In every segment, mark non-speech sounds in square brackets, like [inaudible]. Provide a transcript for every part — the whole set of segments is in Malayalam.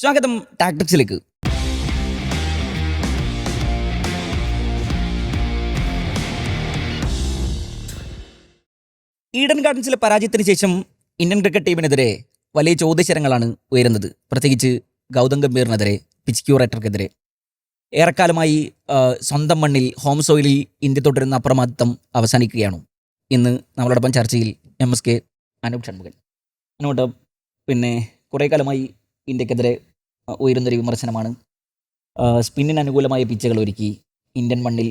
സ്വാഗതം ടാക്ടിക്സിലേക്ക് ഈഡൻ ഗാർഡൻസിലെ പരാജയത്തിന് ശേഷം ഇന്ത്യൻ ക്രിക്കറ്റ് ടീമിനെതിരെ വലിയ ചോദ്യശരങ്ങളാണ് ഉയരുന്നത്. പ്രത്യേകിച്ച് ഗൗതം ഗംഭീറിനെതിരെ പിച്ച് ക്യൂറേറ്റർക്കെതിരെ ഏറെക്കാലമായി സ്വന്തം മണ്ണിൽ ഹോം സോയിലിൽ ഇന്ത്യ തുടരുന്ന അപ്രമാദിത്വം അവസാനിക്കുകയാണ്. ഇന്ന് നമ്മളോടൊപ്പം ചർച്ചയിൽ M S K Anoop Shanmughan. Anoop പിന്നെ കുറേ കാലമായി ഇന്ത്യക്കെതിരെ ഉയരുന്നൊരു വിമർശനമാണ്. സ്പിന്നിന് അനുകൂലമായ പിച്ചുകൾ ഒരുക്കി ഇന്ത്യൻ മണ്ണിൽ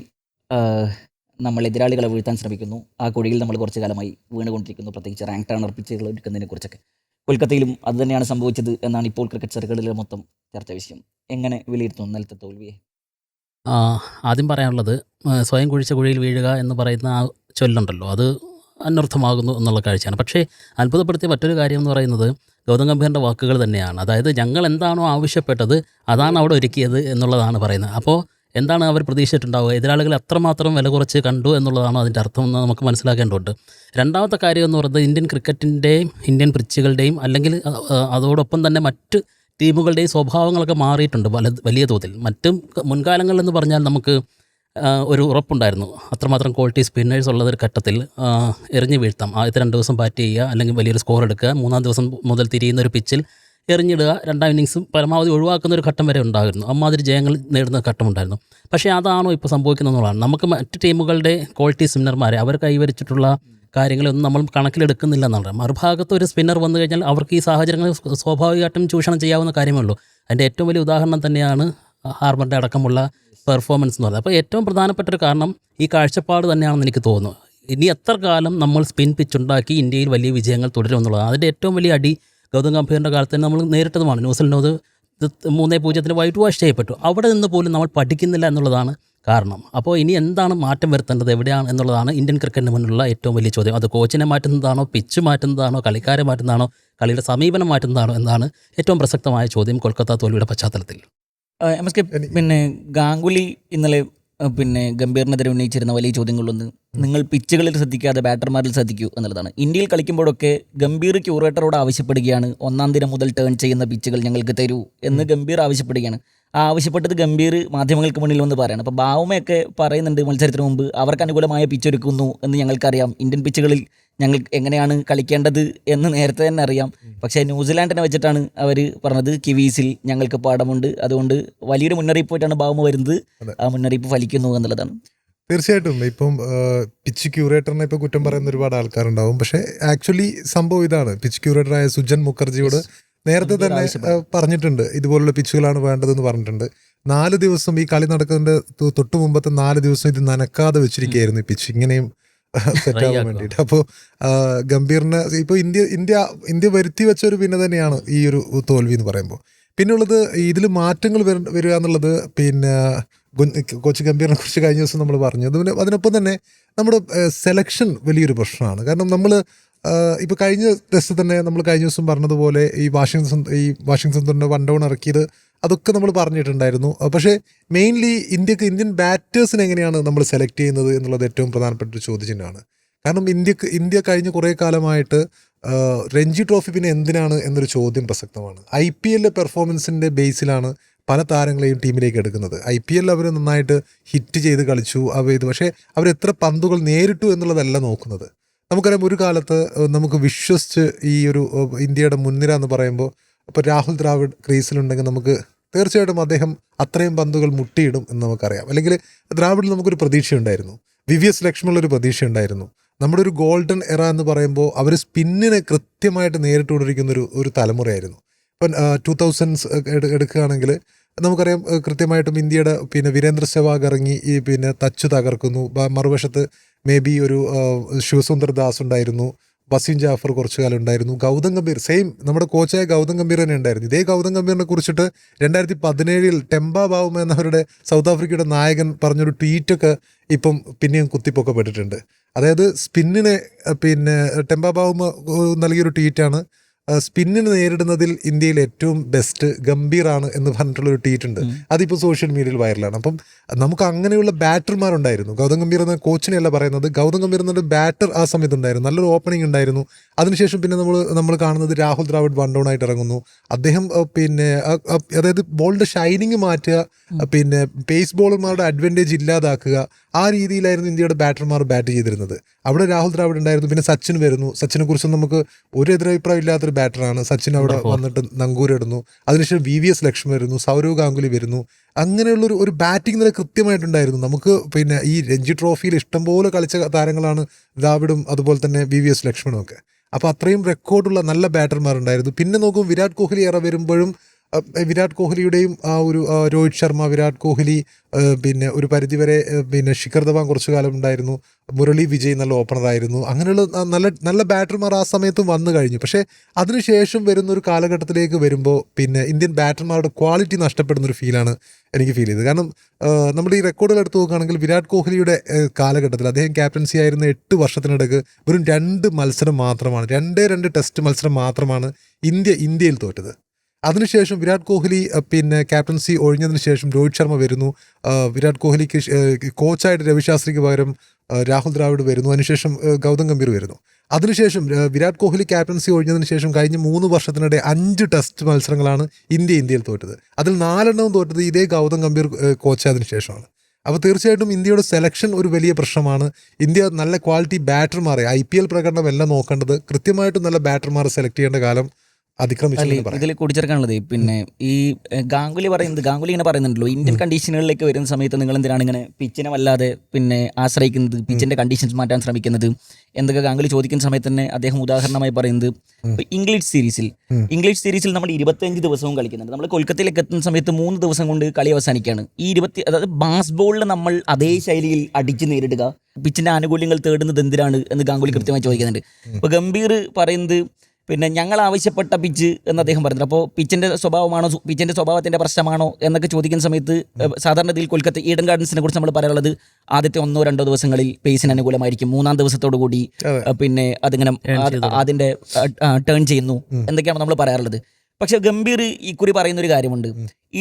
നമ്മൾ എതിരാളികളെ വീഴ്ത്താൻ ശ്രമിക്കുന്നു. ആ കുഴിയിൽ നമ്മൾ കുറച്ച് കാലമായി വീണുകൊണ്ടിരിക്കുന്നു. പ്രത്യേകിച്ച് റാങ്ക് ടേണർ പിച്ചുകൾ ഒരുക്കുന്നതിനെ കുറിച്ചൊക്കെ. കൊൽക്കത്തയിലും അത് തന്നെയാണ് സംഭവിച്ചത് എന്നാണ് ഇപ്പോൾ ക്രിക്കറ്റ് സർക്കിളിലെ മൊത്തം ചർച്ച വിഷയം. എങ്ങനെ വിലയിരുത്തുന്നു നിലത്തെ തോൽവിയെ? ആദ്യം പറയാനുള്ളത് സ്വയം കുഴിച്ച കുഴിയിൽ വീഴുക എന്ന് പറയുന്ന ആ ചൊല്ലുണ്ടല്ലോ. അത് അനർത്ഥമാകുന്നു എന്നുള്ള കാഴ്ചയാണ്. പക്ഷേ അത്ഭുതപ്പെടുത്തിയ മറ്റൊരു കാര്യം എന്ന് പറയുന്നത് ഗൗതം ഗംഭീറിന്റെ വാക്കുകൾ തന്നെയാണ്. അതായത് ഞങ്ങൾ എന്താണോ ആവശ്യപ്പെട്ടത് അതാണ് അവിടെ ഒരുക്കിയത് എന്നുള്ളതാണ് പറയുന്നത്. അപ്പോൾ എന്താണ് അവർ പ്രതീക്ഷിച്ചിട്ടുണ്ടാവുക? എതിരാളികൾ എത്രമാത്രം വില കുറച്ച് കണ്ടു എന്നുള്ളതാണോ അതിന്റെ അർത്ഥം എന്ന് നമുക്ക് മനസ്സിലാക്കേണ്ടതുണ്ട്. രണ്ടാമത്തെ കാര്യം എന്ന് പറയുന്നത് ഇന്ത്യൻ ക്രിക്കറ്റിന്റെയും ഇന്ത്യൻ പിച്ചുകളുടെയും അല്ലെങ്കിൽ അതോടൊപ്പം തന്നെ മറ്റ് ടീമുകളുടെയും സ്വഭാവങ്ങളൊക്കെ മാറിയിട്ടുണ്ട്. വലിയ തോതിൽ. മറ്റും മുൻകാലങ്ങളിലെന്ന് പറഞ്ഞാൽ നമുക്ക് ഒരു ഉറപ്പുണ്ടായിരുന്നു. അത്രമാത്രം ക്വാളിറ്റി സ്പിന്നേഴ്സ് ഉള്ള ഒരു ഘട്ടത്തിൽ എറിഞ്ഞു വീഴ്ത്താം. ആദ്യത്തെ രണ്ട് ദിവസം ബാറ്റ് ചെയ്യുക അല്ലെങ്കിൽ വലിയൊരു സ്കോർ എടുക്കുക. മൂന്നാം ദിവസം മുതൽ തിരിയുന്ന ഒരു പിച്ചിൽ എറിഞ്ഞിടുക. രണ്ടാം ഇന്നിങ്സും പരമാവധി ഒഴിവാക്കുന്ന ഒരു ഘട്ടം വരെ ഉണ്ടായിരുന്നു. അമ്മാതിരി ജയങ്ങൾ നേടുന്ന ഘട്ടമുണ്ടായിരുന്നു പക്ഷേ അതാണോ ഇപ്പോൾ സംഭവിക്കുന്നതെന്നുള്ളതാണ് നമുക്ക് മറ്റ് ടീമുകളുടെ ക്വാളിറ്റി സ്പിന്നർമാരെ അവർ കൈവരിച്ചിട്ടുള്ള കാര്യങ്ങളൊന്നും നമ്മൾ കണക്കിലെടുക്കുന്നില്ല എന്നാണ് മറുഭാഗത്ത് ഒരു സ്പിന്നർ വന്നു കഴിഞ്ഞാൽ അവർക്ക് ഈ സാഹചര്യങ്ങൾ സ്വ- സ്വാഭാവികമായിട്ടും ചൂഷണം ചെയ്യാവുന്ന കാര്യമേ ഉള്ളൂ. അതിന്റെ ഏറ്റവും വലിയ ഉദാഹരണം തന്നെയാണ് ഹാർബറിന്റെ അടക്കമുള്ള പെർഫോമൻസ് എന്ന് പറയുന്നത് അപ്പോൾ ഏറ്റവും പ്രധാനപ്പെട്ട ഒരു കാരണം ഈ കാഴ്ചപ്പാട് തന്നെയാണെന്ന് എനിക്ക് തോന്നുന്നു. ഇനി എത്ര കാലം നമ്മൾ സ്പിൻ പിച്ച് ഉണ്ടാക്കി ഇന്ത്യയിൽ വലിയ വിജയങ്ങൾ തുടരും എന്നുള്ളതാണ് അതിന്റെ ഏറ്റവും വലിയ അടി ഗൗതം ഗംഭീറിന്റെ കാലത്ത് തന്നെ നമ്മൾ നേരിട്ടതുമാണ്. ന്യൂസിലൻഡ് മൂന്നേ പൂജ്യത്തിന് വൈറ്റ് വാഷ് ചെയ്യപ്പെട്ടു. അവിടെ നിന്ന് പോലും നമ്മൾ പഠിക്കുന്നില്ല എന്നുള്ളതാണ് കാരണം. അപ്പോൾ ഇനി എന്താണ് മാറ്റം വരുത്തേണ്ടത്? എവിടെയാണ് എന്നുള്ളതാണ് ഇന്ത്യൻ ക്രിക്കറ്റിന് മുന്നിലുള്ള ഏറ്റവും വലിയ ചോദ്യം. അത് കോച്ചിനെ മാറ്റുന്നതാണോ പിച്ച് മാറ്റുന്നതാണോ കളിക്കാരെ മാറ്റുന്നതാണോ കളിയുടെ സമീപനം മാറ്റുന്നതാണോ എന്നാണ് ഏറ്റവും പ്രസക്തമായ ചോദ്യം കൊൽക്കത്ത തോൽവിയുടെ പശ്ചാത്തലത്തിൽ. എം എസ് കെ പിന്നെ ഗാംഗുലി ഇന്നലെ പിന്നെ ഗംഭീറിനെതിരെ ഉന്നയിച്ചിരുന്ന വലിയ ചോദ്യങ്ങളൊന്ന് നിങ്ങൾ പിച്ചുകളിൽ ശ്രദ്ധിക്കാതെ ബാറ്റർമാരിൽ ശ്രദ്ധിക്കൂ എന്നുള്ളതാണ്. ഇന്ത്യയിൽ കളിക്കുമ്പോഴൊക്കെ ഗംഭീർ ക്യൂറേറ്ററോട് ആവശ്യപ്പെടുകയാണ് ഒന്നാം ദിനം മുതൽ ടേൺ ചെയ്യുന്ന പിച്ചുകൾ ഞങ്ങൾക്ക് തരൂ എന്ന് ഗംഭീർ ആവശ്യപ്പെടുകയാണ്. ആ ആവശ്യപ്പെട്ടത് ഗംഭീർ മാധ്യമങ്ങൾക്ക് മുന്നിൽ വന്ന് പറയണം. അപ്പോൾ ബാവുമയൊക്കെ പറയുന്നുണ്ട് മത്സരത്തിന് മുമ്പ് അവർക്ക് അനുകൂലമായ പിച്ച് ഒരുക്കുന്നു എന്ന് ഞങ്ങൾക്കറിയാം. ഇന്ത്യൻ പിച്ചുകളിൽ ഞങ്ങൾ എങ്ങനെയാണ് കളിക്കേണ്ടത് എന്ന് നേരത്തെ തന്നെ അറിയാം. പക്ഷേ ന്യൂസിലാൻഡിനെ വെച്ചിട്ടാണ് അവർ പറഞ്ഞത് കിവീസിൽ ഞങ്ങൾക്ക് പാഠമുണ്ട്. അതുകൊണ്ട് വലിയൊരു മുന്നറിയിപ്പായിട്ടാണ് ഭാവം വരുന്നത്. ആ മുന്നറിയിപ്പ് ഫലിക്കുന്നു എന്നുള്ളതാണ്. തീർച്ചയായിട്ടും ഇപ്പം പിച്ച് ക്യൂറേറ്ററിനെ ഇപ്പം കുറ്റം പറയുന്ന ഒരുപാട് ആൾക്കാരുണ്ടാവും. പക്ഷെ ആക്ച്വലി സംഭവം ഇതാണ്. പിച്ച് ക്യൂറേറ്ററായ സുജൻ മുഖർജിയോട് നേരത്തെ തന്നെ പറഞ്ഞിട്ടുണ്ട്. ഇതുപോലുള്ള പിച്ചുകളാണ് വേണ്ടതെന്ന് പറഞ്ഞിട്ടുണ്ട്. നാല് ദിവസം ഈ കളി നടക്കുന്നതിന്റെ തൊട്ടു മുമ്പത്തെ നാല് ദിവസം ഇത് നനക്കാതെ വെച്ചിരിക്കുകയായിരുന്നു ഈ പിച്ച്. ഇങ്ങനെയും സെറ്റ് ആവാൻ. വേണ്ടിയിട്ട്. അപ്പോൾ ഗംഭീറിന് ഇപ്പോൾ ഇന്ത്യ ഇന്ത്യ ഇന്ത്യ വരുത്തി വെച്ച ഒരു പിന്നെ തന്നെയാണ് ഈ ഒരു തോൽവി എന്ന് പറയുമ്പോൾ പിന്നെയുള്ളത് ഇതിൽ മാറ്റങ്ങൾ വര- വരിക എന്നുള്ളത് പിന്നെ കോച്ച് ഗംഭീറിനെ കുറിച്ച് കഴിഞ്ഞ ദിവസം നമ്മൾ പറഞ്ഞു. അതുപോലെ അതിനൊപ്പം തന്നെ നമ്മുടെ സെലക്ഷൻ വലിയൊരു പ്രശ്നമാണ്. കാരണം നമ്മൾ ഇപ്പോൾ കഴിഞ്ഞ ടെസ്റ്റ് തന്നെ നമ്മൾ കഴിഞ്ഞ ദിവസം പറഞ്ഞതുപോലെ ഈ വാഷിങ്ടൺ ഈ വാഷിങ്ടൺ സുന്ദറിന്റെ വൺ ഡൗൺ ഇറക്കിയത് അതൊക്കെ നമ്മൾ പറഞ്ഞിട്ടുണ്ടായിരുന്നു. പക്ഷേ മെയിൻലി ഇന്ത്യയ്ക്ക് ഇന്ത്യൻ ബാറ്റേഴ്സിനെ എങ്ങനെയാണ് നമ്മൾ സെലക്ട് ചെയ്യുന്നത് എന്നുള്ളത് ഏറ്റവും പ്രധാനപ്പെട്ട ഒരു ചോദ്യചിഹ്നമാണ്. കാരണം ഇന്ത്യയ്ക്ക് ഇന്ത്യ കഴിഞ്ഞ കുറേ കാലമായിട്ട് രഞ്ജി ട്രോഫി പിന്നെ എന്തിനാണ് എന്നൊരു ചോദ്യം പ്രസക്തമാണ്. ഐ പി എല്ലിലെ പെർഫോമൻസിന്റെ ബേസിലാണ് പല താരങ്ങളെയും ടീമിലേക്ക് എടുക്കുന്നത്. ഐ പി എല്ലിൽ അവർ നന്നായിട്ട് ഹിറ്റ് ചെയ്ത് കളിച്ചു അവ ഇത് പക്ഷേ അവർ എത്ര പന്തുകൾ നേരിട്ടു എന്നുള്ളതല്ല നോക്കുന്നത്. നമുക്കറിയാം ഒരു കാലത്ത് നമുക്ക് വിശ്വസിച്ച് ഈ ഒരു ഇന്ത്യയുടെ മുൻനിര എന്ന് പറയുമ്പോൾ ഇപ്പോൾ രാഹുൽ ദ്രാവിഡ് ക്രീസിലുണ്ടെങ്കിൽ നമുക്ക് തീർച്ചയായിട്ടും അദ്ദേഹം അത്രയും പന്തുകൾ മുട്ടിയിടും എന്ന് നമുക്കറിയാം. അല്ലെങ്കിൽ ദ്രാവിഡിൽ നമുക്കൊരു പ്രതീക്ഷയുണ്ടായിരുന്നു. വി വി എസ് ലക്ഷ്മണുള്ളൊരു പ്രതീക്ഷയുണ്ടായിരുന്നു. നമ്മുടെ ഒരു ഗോൾഡൻ എറ എന്ന് പറയുമ്പോൾ അവർ സ്പിന്നിനെ കൃത്യമായിട്ട് നേരിട്ട് നേരിട്ടുകൊണ്ടിരിക്കുന്ന ഒരു ഒരു തലമുറയായിരുന്നു. ഇപ്പം ടൂ തൗസൻഡ്സ് എടുക്കുകയാണെങ്കിൽ നമുക്കറിയാം കൃത്യമായിട്ടും ഇന്ത്യയുടെ പിന്നെ വീരേന്ദ്ര സെവാഗ് ഇറങ്ങി ഈ പിന്നെ തച്ചു തകർക്കുന്നു. മറുവശത്ത് മേ ബി ഒരു ശിവസുന്ദർ ദാസ് ഉണ്ടായിരുന്നു. വസീം ജാഫർ കുറച്ചു കാലം ഉണ്ടായിരുന്നു. ഗൗതം ഗംഭീർ സെയിം നമ്മുടെ കോച്ചായ ഗൗതം ഗംഭീർ തന്നെ ഉണ്ടായിരുന്നു. ഇതേ ഗൗതം ഗംഭീറിനെ കുറിച്ചിട്ട് രണ്ടായിരത്തി പതിനേഴിൽ ടെമ്പ ബാവുമ എന്നവരുടെ സൗത്ത് ആഫ്രിക്കയുടെ നായകൻ പറഞ്ഞൊരു ട്വീറ്റൊക്കെ ഇപ്പം പിന്നെയും കുത്തിപ്പൊക്കപ്പെട്ടിട്ടുണ്ട്. അതായത് സ്പിന്നിനെ പിന്നെ ടെമ്പ ബാവുമ നൽകിയൊരു ട്വീറ്റാണ് സ്പിന്നിന് നേരിടുന്നതിൽ ഇന്ത്യയിൽ ഏറ്റവും ബെസ്റ്റ് ഗംഭീറാണ് എന്ന് പറഞ്ഞിട്ടുള്ള ഒരു ട്വീറ്റ് ഉണ്ട് അതിപ്പോൾ സോഷ്യൽ മീഡിയയിൽ വൈറലാണ് അപ്പം നമുക്ക് അങ്ങനെയുള്ള ബാറ്റർമാരുണ്ടായിരുന്നു ഗൗതം ഗംഭീർ എന്ന കോച്ചിനെയല്ല പറയുന്നത്. ഗൗതം ഗംഭീർ എന്നൊരു ബാറ്റർ ആ സമയത്ത് ഉണ്ടായിരുന്നു. നല്ലൊരു ഓപ്പണിംഗ് ഉണ്ടായിരുന്നു. അതിനുശേഷം പിന്നെ നമ്മൾ നമ്മൾ കാണുന്നത് രാഹുൽ ദ്രാവിഡ് വൺ ഡൗൺ ആയിട്ട് ഇറങ്ങുന്നു. അദ്ദേഹം പിന്നെ അതായത് ബോളിന്റെ ഷൈനിങ് മാറ്റുക പിന്നെ പേസ് ബോളർമാരുടെ അഡ്വാന്റേജ് ഇല്ലാതാക്കുക ആ രീതിയിലായിരുന്നു ഇന്ത്യയുടെ ബാറ്റർമാർ ബാറ്റ് ചെയ്തിരുന്നത്. അവിടെ രാഹുൽ ദ്രാവിഡ് ഉണ്ടായിരുന്നു. പിന്നെ സച്ചിൻ വരുന്നു. സച്ചിനെ കുറിച്ച് നമുക്ക് ഒരു എതിരഭിപ്രായം ഇല്ലാത്തൊരു ബാറ്ററാണ്. സച്ചിൻ അവിടെ വന്നിട്ട് നങ്കൂരിടുന്നു. അതിനുശേഷം വി വി എസ് ലക്ഷ്മി വരുന്നു. സൗരവ് ഗാംഗുലി വരുന്നു. അങ്ങനെയുള്ളൊരു ഒരു ബാറ്റിംഗ് നില കൃത്യമായിട്ടുണ്ടായിരുന്നു. നമുക്ക് പിന്നെ ഈ രഞ്ജി ട്രോഫിയിൽ ഇഷ്ടംപോലെ കളിച്ച താരങ്ങളാണ് ദ്രാവിഡും അതുപോലെ തന്നെ വി വി എസ് ലക്ഷ്മണും ഒക്കെ. അപ്പോൾ അത്രയും റെക്കോർഡുള്ള നല്ല ബാറ്റർമാരുണ്ടായിരുന്നു പിന്നെ നോക്കും വിരാട് കോഹ്ലി ഇറ വരുമ്പോഴും വിരാട് കോഹ്ലിയുടെയും ആ ഒരു രോഹിത് ശർമ്മ വിരാട് കോഹ്ലി പിന്നെ ഒരു പരിധിവരെ പിന്നെ ശിഖർ ധവാൻ കുറച്ചു കാലം ഉണ്ടായിരുന്നു. മുരളി വിജയ് നല്ല ഓപ്പണറായിരുന്നു അങ്ങനെയുള്ള നല്ല നല്ല ബാറ്റർമാർ ആ സമയത്തും വന്നു കഴിഞ്ഞു. പക്ഷേ അതിനുശേഷം വരുന്ന ഒരു കാലഘട്ടത്തിലേക്ക് വരുമ്പോൾ പിന്നെ ഇന്ത്യൻ ബാറ്റർമാരുടെ ക്വാളിറ്റി നഷ്ടപ്പെടുന്ന ഒരു ഫീലാണ് എനിക്ക് ഫീൽ ചെയ്തത്. കാരണം നമ്മുടെ ഈ റെക്കോർഡുകൾ എടുത്ത് നോക്കുകയാണെങ്കിൽ വിരാട് കോഹ്ലിയുടെ കാലഘട്ടത്തിൽ അദ്ദേഹം ക്യാപ്റ്റൻസി ആയിരുന്ന എട്ട് വർഷത്തിനിടക്ക് വെറും രണ്ട് മത്സരം മാത്രമാണ് രണ്ടേ രണ്ട് ടെസ്റ്റ് മത്സരം മാത്രമാണ് ഇന്ത്യ ഇന്ത്യയിൽ തോറ്റത്. അതിനുശേഷം വിരാട് കോഹ്ലി പിന്നെ ക്യാപ്റ്റൻസി ഒഴിഞ്ഞതിന് ശേഷം രോഹിത് ശർമ്മ വരുന്നു. വിരാട് കോഹ്ലിക്ക് കോച്ചായിട്ട് രവിശാസ്ത്രിക്ക് പകരം രാഹുൽ ദ്രാവിഡ് വരുന്നു. അതിനുശേഷം ഗൗതം ഗംഭീർ വരുന്നു. അതിനുശേഷം വിരാട് കോഹ്ലി ക്യാപ്റ്റൻസി ഒഴിഞ്ഞതിന് ശേഷം കഴിഞ്ഞ മൂന്ന് വർഷത്തിനിടെ അഞ്ച് ടെസ്റ്റ് മത്സരങ്ങളാണ് ഇന്ത്യ ഇന്ത്യയിൽ തോറ്റത്. അതിൽ നാലെണ്ണവും തോറ്റത് ഇതേ ഗൗതം ഗംഭീർ കോച്ചായതിനു ശേഷമാണ്. അപ്പോൾ തീർച്ചയായിട്ടും ഇന്ത്യയുടെ സെലക്ഷൻ ഒരു വലിയ പ്രശ്നമാണ്. ഇന്ത്യ നല്ല ക്വാളിറ്റി ബാറ്റർമാരെ ഐ പി എൽ പ്രകടനം എല്ലാം നോക്കേണ്ടത് കൃത്യമായിട്ടും നല്ല ബാറ്റർമാരെ സെലക്ട് ചെയ്യേണ്ട കാലം അതിക്രമിച്ചു ഇതിൽ കുടിച്ചേർക്കാനുള്ളത് പിന്നെ ഈ ഗാംഗുലി പറയുന്നത് ഗാംഗുലി ഇങ്ങനെ പറയുന്നുണ്ടല്ലോ. ഇന്ത്യൻ കണ്ടീഷനുകളിലേക്ക് വരുന്ന സമയത്ത് നിങ്ങൾ എന്തിനാണ് ഇങ്ങനെ പിച്ചിനെ വല്ലാതെ പിന്നെ ആശ്രയിക്കുന്നത് പിച്ചിന്റെ കണ്ടീഷൻസ് മാറ്റാൻ ശ്രമിക്കുന്നത് എന്തൊക്കെ ഗാംഗുലി ചോദിക്കുന്ന സമയത്ത് തന്നെ അദ്ദേഹം ഉദാഹരണമായി പറയുന്നത് ഇംഗ്ലീഷ് സീരീസിൽ ഇംഗ്ലീഷ് സീരീസിൽ നമ്മൾ ഇരുപത്തിയഞ്ച് ദിവസവും കളിക്കുന്നുണ്ട്. നമ്മൾ കൊൽക്കത്തയിലേക്ക് എത്തുന്ന സമയത്ത് മൂന്ന് ദിവസം കൊണ്ട് കളി അവസാനിക്കുകയാണ്. ഈ ഇരുപത്തി അതായത് ബാസ് ബോളിൽ നമ്മൾ അതേ ശൈലിയിൽ അടിച്ച് നേരിടുക. പിച്ചിന്റെ ആനുകൂല്യങ്ങൾ തേടുന്നത് എന്തിനാണ് എന്ന് ഗാംഗുലി കൃത്യമായി ചോദിക്കുന്നുണ്ട്. ഇപ്പൊ ഗംഭീർ പറയുന്നത് പിന്നെ ഞങ്ങൾ ആവശ്യപ്പെട്ട പിച്ച് എന്ന് അദ്ദേഹം പറഞ്ഞത് അപ്പോൾ പിച്ചിന്റെ സ്വഭാവമാണോ പിച്ചിന്റെ പിച്ചിന്റെ സ്വഭാവത്തിന്റെ പ്രശ്നമാണോ എന്നൊക്കെ ചോദിക്കുന്ന സമയത്ത് സാധാരണ ഇതിൽ കൊൽക്കത്ത ഈഡൻ ഗാർഡൻസിനെ കുറിച്ച് നമ്മൾ പറയാനുള്ളത് ആദ്യത്തെ ഒന്നോ രണ്ടോ ദിവസങ്ങളിൽ പേസിന് അനുകൂലമായിരിക്കും. മൂന്നാം ദിവസത്തോടു കൂടി പിന്നെ അതിങ്ങനെ അതിന്റെ അതിന്റെ ടേൺ ചെയ്യുന്നു എന്തൊക്കെയാണ് നമ്മൾ പറയാറുള്ളത്. പക്ഷെ ഗംഭീർ ഇക്കുറി പറയുന്ന ഒരു കാര്യമുണ്ട്.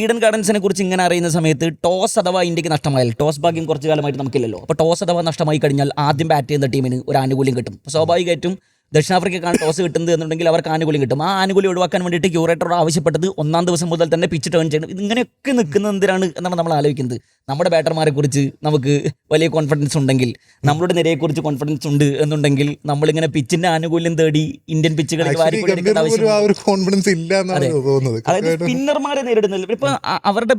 ഈഡൻ ഗാർഡൻസിനെ കുറിച്ച് ഇങ്ങനെ അറിയുന്ന സമയത്ത് ടോസ് അഥവാ ഇന്ത്യയ്ക്ക് നഷ്ടമായാൽ ടോസ് ഭാഗ്യം കുറച്ച് കാലമായിട്ട് നമുക്കില്ലല്ലോ. അപ്പോൾ ടോസ് അഥവാ നഷ്ടമായി കഴിഞ്ഞാൽ ആദ്യം ബാറ്റ് ചെയ്യുന്ന ടീമിന് ഒരു ആനുകൂല്യം കിട്ടും. സ്വാഭാവികമായിട്ടും ദക്ഷിണാഫ്രിക്കക്കാണ് ടോസ് കിട്ടുന്നത് എന്നുണ്ടെങ്കിൽ അവർക്ക് ആനുകൂല്യം കിട്ടും. ആ ആനുകൂല്യം ഒഴിവാക്കാൻ വേണ്ടിയിട്ട് ക്യൂറേറ്ററോട് ആവശ്യപ്പെട്ടത് ഒന്നാം ദിവസം മുതൽ തന്നെ പിച്ച് ടേൺ ചെയ്യണം. ഇങ്ങനെയൊക്കെ നിൽക്കുന്നത് എന്തിനാണ് എന്നാണ് നമ്മൾ ആലോചിക്കുന്നത്. നമ്മുടെ ബാറ്റർമാരെ കുറിച്ച് നമുക്ക് വലിയ കോൺഫിഡൻസ് ഉണ്ടെങ്കിൽ നമ്മളുടെ നിരയെക്കുറിച്ച് കോൺഫിഡൻസ് ഉണ്ട് എന്നുണ്ടെങ്കിൽ നമ്മളിങ്ങനെ പിച്ചിന്റെ ആനുകൂല്യം തേടി ഇന്ത്യൻ പിച്ചുകളിൽ കോൺഫിഡൻസ് ഇല്ല തോന്നുന്നത്. അതായത് സ്പിന്നർമാരെ നേരിടുന്നില്ല ഇപ്പൊ അവരുടെ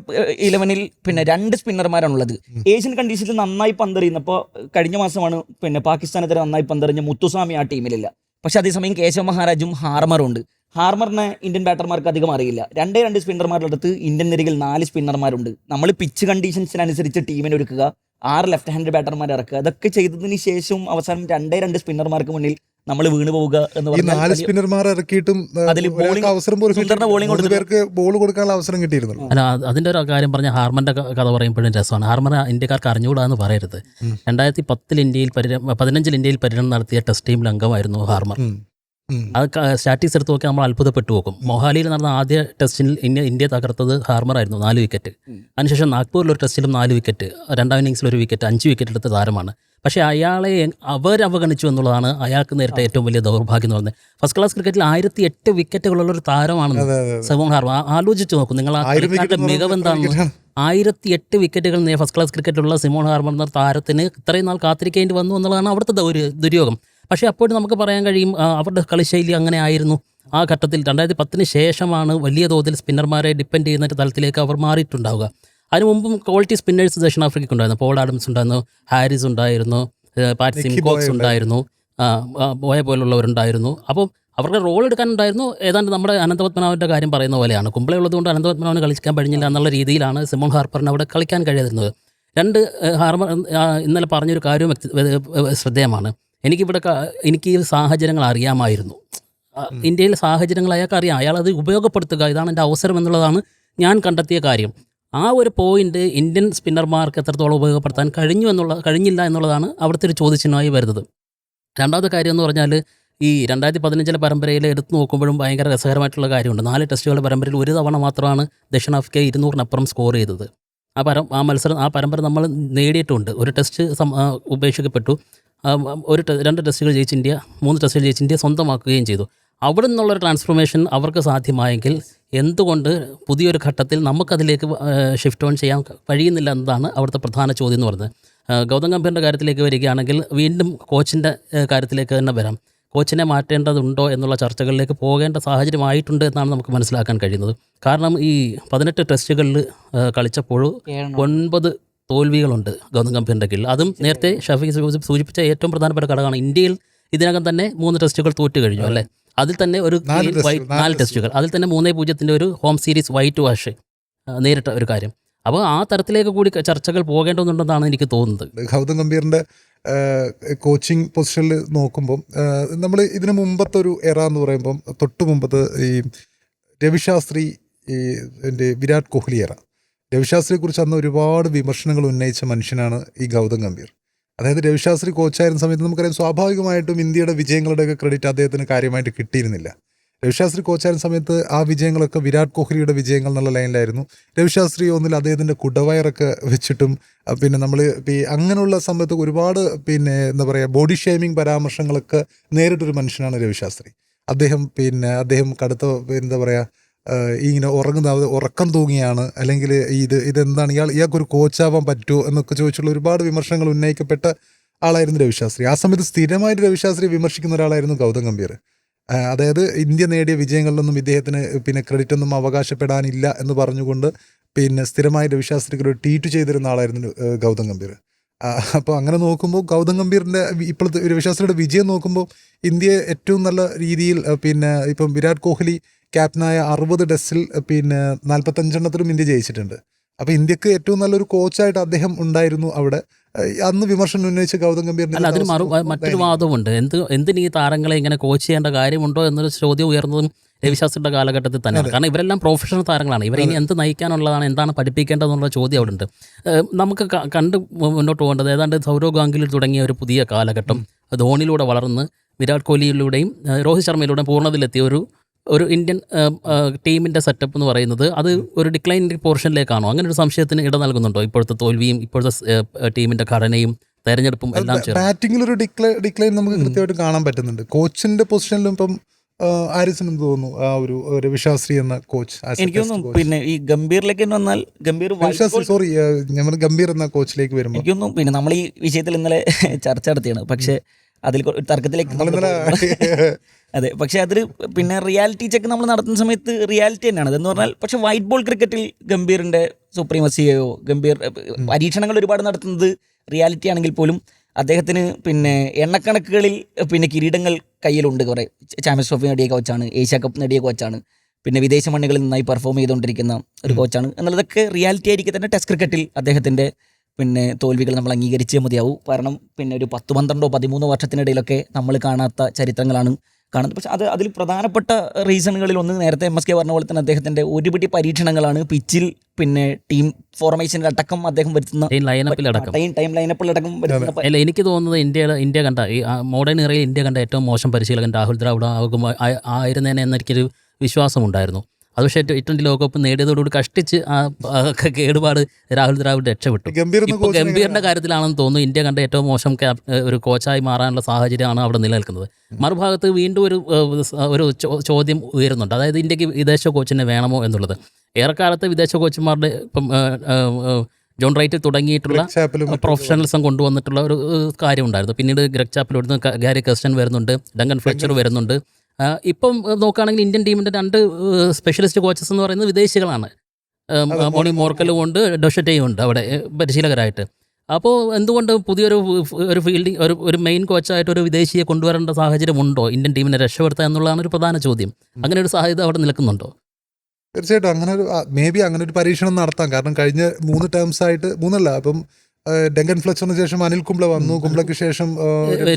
ഇലവനിൽ പിന്നെ രണ്ട് സ്പിന്നർമാരാണുള്ളത് ഏഷ്യൻ കണ്ടീഷനിൽ നന്നായി പന്തെറിയുന്നപ്പോൾ കഴിഞ്ഞ മാസമാണ് പിന്നെ പാകിസ്ഥാനെതിരെ നന്നായി പന്തെറിഞ്ഞ മുത്തുസ്വാമി ആ ടീമിലില്ല പക്ഷെ അതേസമയം കേശവ മഹാരാജും ഹാർമറും ഉണ്ട് ഹാർമറിനെ ഇന്ത്യൻ ബാറ്റർമാർക്ക് അധികം അറിയില്ല. രണ്ടേ രണ്ട് സ്പിന്നർമാരുടെ അടുത്ത് ഇന്ത്യൻ നിരയിൽ നാല് സ്പിന്നർമാരുണ്ട്. നമ്മൾ പിച്ച് കണ്ടീഷൻസിനനുസരിച്ച് ടീമിനെ ഒരുക്കുക ആറ് ലെഫ്റ്റ് ഹാൻഡ് ബാറ്റർമാർ ഇറക്കുക അതൊക്കെ ചെയ്തതിന് ശേഷം അവസാനം രണ്ടേ രണ്ട് സ്പിന്നർമാർക്ക് മുന്നിൽ നമ്മൾ വീണ് പോവുക എന്ന് ഈ പറഞ്ഞാൽ നാല് സ്പിന്നർമാർ ഇറക്കിയിട്ടും അതിൽ ബോളിംഗ് അവസരം പോലും സുന്ദറിന് ബോളിംഗ് പേർക്ക് ബോൾ കൊടുക്കാനുള്ള അവസരം അല്ല അതിന്റെ ഒരു കാര്യം പറഞ്ഞ ഹാർമന്റെ കഥ പറയുമ്പോഴും രസമാണ്. ഹാർമൻ ഇന്ത്യക്കാർക്ക് അറിഞ്ഞുകൂടാ എന്ന് പറയരുത്. രണ്ടായിരത്തി പത്തിൽ ഇന്ത്യയിൽ പരിണ പതിനഞ്ചിൽ ഇന്ത്യയിൽ പര്യടനം നടത്തിയ ടെസ്റ്റ് ടീമിൽ അംഗമായിരുന്നു ഹാർമർ. അത് സ്റ്റാറ്റിക്സ് എടുത്ത് നോക്കി നമ്മൾ അത്ഭുതപ്പെട്ടു പോകും. മൊഹാലിയിൽ നടന്ന ആദ്യ ടെസ്റ്റിൽ ഇന്ത്യ ഇന്ത്യ തകർത്തത് ഹാർമർ ആയിരുന്നു നാല് വിക്കറ്റ് അതിനുശേഷം നാഗ്പൂരിൽ ഒരു ടെസ്റ്റിലും നാല് വിക്കറ്റ് രണ്ടാം ഇന്നിങ്സിൽ ഒരു വിക്കറ്റ് അഞ്ച് വിക്കറ്റ് എടുത്ത താരമാണ്. പക്ഷേ അയാളെ അവരവഗണിച്ചു എന്നുള്ളതാണ് അയാൾക്ക് നേരിട്ട ഏറ്റവും വലിയ ദൗർഭാഗ്യം എന്ന് പറയുന്നത്. ഫസ്റ്റ് ക്ലാസ് ക്രിക്കറ്റിൽ ആയിരത്തി എട്ട് വിക്കറ്റുകളുള്ള ഒരു താരമാണ് സെവോൺ ഹാർമ ആലോചിച്ച് നോക്കും നിങ്ങൾ ആ കളിക്കാരുടെ മികവ് എന്താണെന്ന് ആയിരത്തി എട്ട് വിക്കറ്റുകൾ ഫസ്റ്റ് ക്ലാസ് ക്രിക്കറ്റിലുള്ള സിമോൺ ഹാർമർ എന്ന താരത്തിന് ഇത്രയും നാൾ കാത്തിരിക്കേണ്ടി വന്നു എന്നുള്ളതാണ് അവിടുത്തെ ദൗര്യ ദുര്യോഗം. പക്ഷേ അപ്പോഴും നമുക്ക് പറയാൻ കഴിയും അവരുടെ കളിശൈലി അങ്ങനെ ആയിരുന്നു ആ ഘട്ടത്തിൽ. രണ്ടായിരത്തി പത്തിന് ശേഷമാണ് വലിയ തോതിൽ സ്പിന്നർമാരെ ഡിപ്പെൻഡ് ചെയ്യുന്ന തലത്തിലേക്ക് അവർ മാറിയിട്ടുണ്ടാവുക. അതിനു മുമ്പും ക്വാളിറ്റി സ്പിന്നേഴ്സ് ദക്ഷിണാഫ്രിക്കയ്ക്ക് ഉണ്ടായിരുന്നു. പോൾ ആഡംസ് ഉണ്ടായിരുന്നു ഹാരിസ് ഉണ്ടായിരുന്നു പാറ്റ് സിംഗോക്സ് സിംകോക്സ് ഉണ്ടായിരുന്നു. ബോയെ പോലുള്ളവരുണ്ടായിരുന്നു. അപ്പോൾ അവരുടെ റോൾ എടുക്കാനുണ്ടായിരുന്നു. ഏതാണ്ട് നമ്മുടെ അനന്തപത്മനാഭന്റെ കാര്യം പറയുന്ന പോലെയാണ്. കുമ്പളെ ഉള്ളതുകൊണ്ട് അനന്തപത്മനാഭന് കളിക്കാൻ കഴിഞ്ഞില്ല എന്നുള്ള രീതിയിലാണ് സിമോൺ ഹാർപ്പറിന് അവിടെ കളിക്കാൻ കഴിയാതിരുന്നത്. രണ്ട് ഹാർമർ ഇന്നലെ പറഞ്ഞൊരു കാര്യവും ശ്രദ്ധേയമാണ്. എനിക്കിവിടെ എനിക്ക് ഈ സാഹചര്യങ്ങൾ അറിയാമായിരുന്നു. ഇന്ത്യയിലെ സാഹചര്യങ്ങൾ അയാൾക്ക് അറിയാം. അയാൾ അത് ഉപയോഗപ്പെടുത്തുക ഇതാണ് എന്റെ അവസരം എന്നുള്ളതാണ് ഞാൻ കണ്ടെത്തിയ കാര്യം. ആ ഒരു പോയിന്റ് ഇന്ത്യൻ സ്പിന്നർമാർക്ക് എത്രത്തോളം ഉപയോഗപ്പെടുത്താൻ കഴിഞ്ഞു എന്നുള്ള കഴിഞ്ഞില്ല എന്നുള്ളതാണ് അവിടുത്തെ ഒരു ചോദ്യചിഹ്നമായി വരുന്നത്. രണ്ടാമത്തെ കാര്യം എന്ന് പറഞ്ഞാൽ ഈ രണ്ടായിരത്തി പതിനഞ്ചിലെ പരമ്പരയിൽ എടുത്തു നോക്കുമ്പോഴും ഭയങ്കര രസകരമായിട്ടുള്ള കാര്യമുണ്ട്. നാല് ടെസ്റ്റുകളുടെ പരമ്പരയിൽ ഒരു തവണ മാത്രമാണ് ദക്ഷിണാഫ്രിക്ക ഇരുന്നൂറിനപ്പുറം സ്കോർ ചെയ്തത്. ആ പരം ആ മത്സരം ആ പരമ്പര നമ്മൾ നേടിയിട്ടുണ്ട്. ഒരു ടെസ്റ്റ് ഉപേക്ഷിക്കപ്പെട്ടു. ഒരു രണ്ട് ടെസ്റ്റുകൾ ജയിച്ച് ഇന്ത്യ മൂന്ന് ടെസ്റ്റുകൾ ജയിച്ച് ഇന്ത്യ സ്വന്തമാക്കുകയും ചെയ്തു. അവിടെ നിന്നുള്ളൊരു ട്രാൻസ്ഫോർമേഷൻ അവർക്ക് സാധ്യമായെങ്കിൽ എന്തുകൊണ്ട് പുതിയൊരു ഘട്ടത്തിൽ നമുക്കതിലേക്ക് ഷിഫ്റ്റ് ഓൺ ചെയ്യാൻ കഴിയുന്നില്ല എന്നതാണ് അവിടുത്തെ പ്രധാന ചോദ്യം എന്ന് പറയുന്നത്. ഗൗതം ഗംഭീറിന്റെ കാര്യത്തിലേക്ക് വരികയാണെങ്കിൽ വീണ്ടും കോച്ചിന്റെ കാര്യത്തിലേക്ക് തന്നെ വരാം. കോച്ചിനെ മാറ്റേണ്ടതുണ്ടോ എന്നുള്ള ചർച്ചകളിലേക്ക് പോകേണ്ട സാഹചര്യമായിട്ടുണ്ട് എന്നാണ് നമുക്ക് മനസ്സിലാക്കാൻ കഴിയുന്നത്. കാരണം ഈ പതിനെട്ട് ടെസ്റ്റുകളിൽ കളിച്ചപ്പോൾ ഒൻപത് തോൽവികളുണ്ട് ഗൗതം ഗംഭീറിന്റെ കീഴിൽ. അതും നേരത്തെ ഷഫീഖ് സൂചി- സൂചിപ്പിച്ച ഏറ്റവും പ്രധാനപ്പെട്ട ഘടകമാണ്. ഇന്ത്യയിൽ ഇതിനകം തന്നെ മൂന്ന് ടെസ്റ്റുകൾ തോറ്റു കഴിഞ്ഞു അല്ലേ? അതിൽ തന്നെ ഒരു നാല് ടെസ്റ്റുകൾ, നാല് നാല് ടെസ്റ്റുകൾ. അതിൽ തന്നെ മൂന്നേ പൂജ്യത്തിന്റെ ഒരു ഹോം സീരീസ് വൈറ്റ് വാഷ് നേരിട്ട ഒരു കാര്യം. അപ്പോൾ ആ തരത്തിലേക്ക് കൂടി ചർച്ചകൾ പോകേണ്ടതുണ്ടെന്നാണ് എനിക്ക് തോന്നുന്നത്. ഗൗതം ഗംഭീറിന്റെ കോച്ചിങ് പൊസിഷനിൽ നോക്കുമ്പം നമ്മൾ ഇതിനു മുമ്പത്തെ ഒരു എറ എന്ന് പറയുമ്പം തൊട്ടു മുമ്പത്ത് ഈ രവിശാസ്ത്രി ഈ എന്റെ വിരാട് കോഹ്ലി എറ രവിശാസ്ത്രിയെ കുറിച്ച് അന്ന് ഒരുപാട് വിമർശനങ്ങൾ ഉന്നയിച്ച മനുഷ്യനാണ് ഈ ഗൗതം ഗംഭീർ. അതായത് രവിശാസ്ത്രി കോച്ചായിരുന്ന സമയത്ത് നമുക്കറിയാം സ്വാഭാവികമായിട്ടും ഇന്ത്യയുടെ വിജയങ്ങളുടെയൊക്കെ ക്രെഡിറ്റ് അദ്ദേഹത്തിന് കാര്യമായിട്ട് കിട്ടിയിരുന്നില്ല. രവിശാസ്ത്രി കോച്ചായിരുന്ന സമയത്ത് ആ വിജയങ്ങളൊക്കെ വിരാട് കോഹ്ലിയുടെ വിജയങ്ങൾ എന്നുള്ള ലൈനിലായിരുന്നു. രവിശാസ്ത്രി ഒന്നിൽ അദ്ദേഹത്തിന്റെ കുടവയറൊക്കെ വെച്ചിട്ടും പിന്നെ നമ്മൾ അങ്ങനെയുള്ള സമയത്ത് ഒരുപാട് പിന്നെ എന്താ പറയുക ബോഡി ഷേമിങ് പരാമർശങ്ങളൊക്കെ നേരിട്ടൊരു മനുഷ്യനാണ് രവിശാസ്ത്രി. അദ്ദേഹം പിന്നെ അദ്ദേഹം കടുത്ത എന്താ പറയുക ഇങ്ങനെ ഉറങ്ങുന്ന ഉറക്കം തൂങ്ങിയാണ്. അല്ലെങ്കിൽ ഇത് ഇതെന്താണ്? ഇയാൾ ഇയാൾക്കൊരു കോച്ചാവാൻ പറ്റുമോ എന്നൊക്കെ ചോദിച്ചുള്ള ഒരുപാട് വിമർശനങ്ങൾ ഉന്നയിക്കപ്പെട്ട ആളായിരുന്നു രവിശാസ്ത്രി. ആ സമയത്ത് സ്ഥിരമായിട്ട് രവിശാസ്ത്രി വിമർശിക്കുന്ന ഒരാളായിരുന്നു ഗൗതം ഗംഭീർ. അതായത് ഇന്ത്യ നേടിയ വിജയങ്ങളിലൊന്നും ഇദ്ദേഹത്തിന് പിന്നെ ക്രെഡിറ്റ് ഒന്നും അവകാശപ്പെടാനില്ല എന്ന് പറഞ്ഞുകൊണ്ട് പിന്നെ സ്ഥിരമായി രവിശാസ്ത്രിക്ക് ഒരു ട്വീറ്റ് ചെയ്തിരുന്ന ആളായിരുന്നു ഗൗതം ഗംഭീർ. അപ്പോൾ അങ്ങനെ നോക്കുമ്പോൾ ഗൗതം ഗംഭീറിന്റെ ഇപ്പോഴത്തെ രവിശാസ്ത്രിയുടെ വിജയം നോക്കുമ്പോൾ ഇന്ത്യയെ ഏറ്റവും നല്ല രീതിയിൽ പിന്നെ ഇപ്പം വിരാട് കോഹ്ലി ക്യാപ്റ്റനായ അറുപത് ഡെസ്സിൽ പിന്നെ നാൽപ്പത്തഞ്ചെണ്ണത്തിലും ഇന്ത്യ ജയിച്ചിട്ടുണ്ട്. അപ്പോൾ ഇന്ത്യയ്ക്ക് ഏറ്റവും നല്ലൊരു കോച്ചായിട്ട് അദ്ദേഹം ഉണ്ടായിരുന്നു അവിടെ. അന്ന് വിമർശനം ഉന്നയിച്ച ഗൗതം ഗംഭീർ അല്ല അതിന് മറു മറ്റൊരു വാദമുണ്ട്. എന്ത് എന്തിന് ഈ താരങ്ങളെ ഇങ്ങനെ കോച്ച് ചെയ്യേണ്ട കാര്യമുണ്ടോ എന്നൊരു ചോദ്യം ഉയർന്നതും രവിശാസ്ത്രിയുടെ കാലഘട്ടത്തിൽ തന്നെയാണ്. കാരണം ഇവരെല്ലാം പ്രൊഫഷണൽ താരങ്ങളാണ്. ഇവരെ ഇനി എന്ത് നയിക്കാനുള്ളതാണ് എന്താണ് പഠിപ്പിക്കേണ്ടതെന്നുള്ള ചോദ്യം അവിടെ ഉണ്ട്. നമുക്ക് കണ്ട് മുന്നോട്ട് പോകേണ്ടത് ഏതാണ്ട് സൗരവ് ഗാംഗുലി തുടങ്ങിയ ഒരു പുതിയ കാലഘട്ടം ധോണിയിലൂടെ വളർന്ന് വിരാട് കോഹ്ലിയിലൂടെയും രോഹിത് ശർമ്മയിലൂടെയും പൂർണതയിലെത്തിയ ഒരു ഒരു ഇന്ത്യൻ ടീമിന്റെ സെറ്റപ്പ് എന്ന് പറയുന്നത് അത് ഒരു ഡിക്ലൈൻ പോർഷനിലേക്കാണോ അങ്ങനെ ഒരു സംശയത്തിന് ഇട നൽകുന്നുണ്ടോ? ഇപ്പോഴത്തെ തോൽവിയും ഇപ്പോഴത്തെ ടീമിന്റെ ഘടനയും തെരഞ്ഞെടുപ്പും എല്ലാം ബാറ്റിംഗിൽ ഒരു ഡിക്ലൈ ഡിക്ലൈൻ നമുക്ക് കൃത്യമായിട്ട് കാണാൻ പറ്റുന്നുണ്ട്. കോച്ചിന്റെ പൊസിഷനിലും ഇപ്പം ആരിസിനും തോന്നുന്നു ആ ഒരു രവിശാസ്ത്രി എന്ന കോച്ച് എനിക്ക് തോന്നുന്നു പിന്നെ ഈ ഗംഭീറിലേക്ക് തന്നെ വന്നാൽ ഗംഭീർ സോറി ഞമ്മൾ ഗംഭീർ എന്ന കോച്ചിലേക്ക് വരുമ്പോൾ. എനിക്കൊന്നും പിന്നെ നമ്മൾ ഈ വിഷയത്തിൽ ഇന്നലെ ചർച്ച നടത്തിയാണ്. പക്ഷേ അതിൽ തർക്കത്തിലേക്ക്. [laughs] അതെ പക്ഷേ അതിൽ പിന്നെ റിയാലിറ്റി ചെക്ക് നമ്മൾ നടത്തുന്ന സമയത്ത് റിയാലിറ്റി തന്നെയാണ്. അതെന്ന് പറഞ്ഞാൽ പക്ഷേ വൈറ്റ് ബോൾ ക്രിക്കറ്റിൽ ഗംഭീറിന്റെ സുപ്രീമസിയെയോ ഗംഭീർ പരീക്ഷണങ്ങൾ ഒരുപാട് നടത്തുന്നത് റിയാലിറ്റി ആണെങ്കിൽ പോലും അദ്ദേഹത്തിന് പിന്നെ എണ്ണക്കണക്കുകളിൽ പിന്നെ കിരീടങ്ങൾ കയ്യിലുണ്ട് കുറേ. ചാമ്പ്യൻസ് ട്രോഫി നേടിയ കോച്ചാണ് ഏഷ്യ കപ്പ് നേടിയ കോച്ചാണ് പിന്നെ വിദേശ മണ്ണുകളിൽ നന്നായി പെർഫോം ചെയ്തുകൊണ്ടിരിക്കുന്ന ഒരു കോച്ചാണ് എന്നുള്ളതൊക്കെ റിയാലിറ്റി ആയിരിക്കും തന്നെ ടെസ്റ്റ് ക്രിക്കറ്റിൽ അദ്ദേഹത്തിന്റെ പിന്നെ തോൽവികൾ നമ്മൾ അംഗീകരിച്ചേ മതിയാവൂ. കാരണം പിന്നെ ഒരു പത്ത് പന്ത്രണ്ടോ പതിമൂന്നോ വർഷത്തിനിടയിലൊക്കെ നമ്മൾ കാണാത്ത ചരിത്രങ്ങളാണ് കാണുന്നത്. പക്ഷെ അത് അതിൽ പ്രധാനപ്പെട്ട റീസണുകളിൽ ഒന്ന് നേരത്തെ എം. എസ്. കെ. പറഞ്ഞ പോലെ തന്നെ അദ്ദേഹത്തിന്റെ ഒരുപിടി പരീക്ഷണങ്ങളാണ് പിച്ചിൽ പിന്നെ ടീം ഫോർമേഷനിൽ അടക്കം അദ്ദേഹം വരുത്തുന്ന ലൈനപ്പിലടക്കം ടൈം ടൈം ലൈനപ്പിലടക്കം അല്ല എനിക്ക് തോന്നുന്നത് ഇന്ത്യയുടെ ഇന്ത്യ കണ്ട ഈ മോഡേൺ ഇറയിൽ ഇന്ത്യ കണ്ട ഏറ്റവും മോശം പരിശീലകൻ രാഹുൽ ദ്രാവിഡ് ആകുമ്പോൾ ആയിരുന്നേനെ എന്നെനിക്കൊരു വിശ്വാസമുണ്ടായിരുന്നു. അത് പക്ഷേ ടി ട്വന്റി ലോകകപ്പ് നേടിയതോടുകൂടി കഷ്ടിച്ച് ആ കേടുപാട് രാഹുൽ ദ്രാവിഡ് രക്ഷപ്പെട്ടു. ഇപ്പോൾ ഗംഭീറിന്റെ കാര്യത്തിലാണെന്ന് തോന്നുന്നു ഇന്ത്യ കണ്ട ഏറ്റവും മോശം ഒരു കോച്ചായി മാറാനുള്ള സാഹചര്യമാണ് അവിടെ നിലനിൽക്കുന്നത്. മറുഭാഗത്ത് വീണ്ടും ഒരു ഒരു ചോദ്യം ഉയരുന്നുണ്ട്. അതായത് ഇന്ത്യയ്ക്ക് വിദേശ കോച്ചിനെ വേണമോ എന്നുള്ളത്. ഏറെക്കാലത്ത് വിദേശ കോച്ചുമാരുടെ ഇപ്പം ജോൺ റൈറ്റ് തുടങ്ങിയിട്ടുള്ള പ്രൊഫഷണൽസും പ്രൊഫഷണലിസം കൊണ്ടുവന്നിട്ടുള്ള ഒരു കാര്യമുണ്ടായിരുന്നു. പിന്നീട് ഗ്രഗ് ചാപ്പിൽ വരുന്നു ഗാരി കസ്റ്റൻ വരുന്നുണ്ട്. ഡങ്കൻ ഫ്ലെക്ചർ വരുന്നുണ്ട്. ഇപ്പം നോക്കുകയാണെങ്കിൽ ഇന്ത്യൻ ടീമിന്റെ രണ്ട് സ്പെഷ്യലിസ്റ്റ് കോച്ചസ് എന്ന് പറയുന്നത് വിദേശികളാണ്. മോണി മോർക്കലും ഉണ്ട് ഡൊഷറ്റയും ഉണ്ട് അവിടെ പരിശീലകരായിട്ട്. അപ്പോൾ എന്തുകൊണ്ട് പുതിയൊരു ഒരു ഫീൽഡിംഗ് ഒരു ഒരു മെയിൻ കോച്ചായിട്ട് ഒരു വിദേശിയെ കൊണ്ടുവരേണ്ട സാഹചര്യമുണ്ടോ ഇന്ത്യൻ ടീമിനെ രക്ഷപ്പെടുത്തുക എന്നുള്ളതാണ് ഒരു പ്രധാന ചോദ്യം. അങ്ങനെ ഒരു സാഹചര്യം അവിടെ നിൽക്കുന്നുണ്ടോ? തീർച്ചയായിട്ടും അങ്ങനെ ഒരു മേ ബി അങ്ങനെ ഒരു പരീക്ഷണം നടത്താം. കാരണം കഴിഞ്ഞ മൂന്ന് ടേംസ് ആയിട്ട് മൂന്നല്ല അപ്പം ഡെങ്കൻ ഫ്ലെച്ചറിന് ശേഷം അനിൽ കുംബ്ല വന്നു. കുംബ്ലയ്ക്ക് ശേഷം